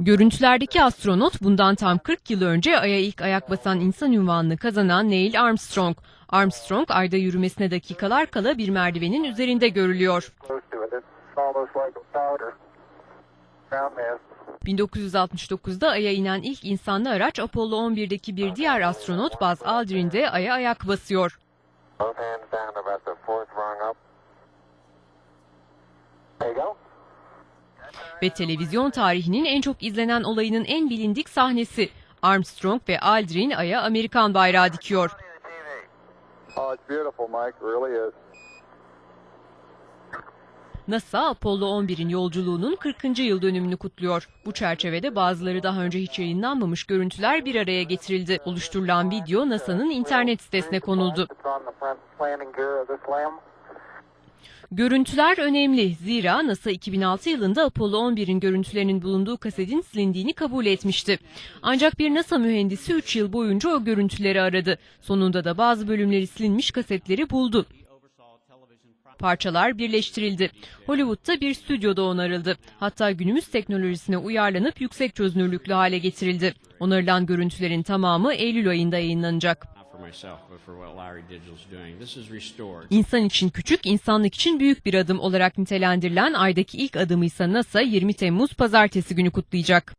Görüntülerdeki astronot bundan tam 40 yıl önce Ay'a ilk ayak basan insan ünvanını kazanan Neil Armstrong. Armstrong Ay'da yürümesine dakikalar kala bir merdivenin üzerinde görülüyor. Close to it. It's almost like a powder ground mass. 1969'da Ay'a inen ilk insanlı araç Apollo 11'deki bir diğer astronot Buzz Aldrin de Ay'a ayak basıyor. Ve televizyon tarihinin en çok izlenen olayının en bilindik sahnesi. Armstrong ve Aldrin Ay'a Amerikan bayrağı dikiyor. NASA Apollo 11'in yolculuğunun 40. yıl dönümünü kutluyor. Bu çerçevede bazıları daha önce hiç yayınlanmamış görüntüler bir araya getirildi. Oluşturulan video NASA'nın internet sitesine konuldu. Görüntüler önemli. Zira NASA 2006 yılında Apollo 11'in görüntülerinin bulunduğu kasetin silindiğini kabul etmişti. Ancak bir NASA mühendisi 3 yıl boyunca o görüntüleri aradı. Sonunda da bazı bölümleri silinmiş kasetleri buldu. Parçalar birleştirildi. Hollywood'da bir stüdyoda onarıldı. Hatta günümüz teknolojisine uyarlanıp yüksek çözünürlüklü hale getirildi. Onarılan görüntülerin tamamı Eylül ayında yayınlanacak. İnsan için küçük, insanlık için büyük bir adım olarak nitelendirilen aydaki ilk adımı ise NASA 20 Temmuz pazartesi günü kutlayacak.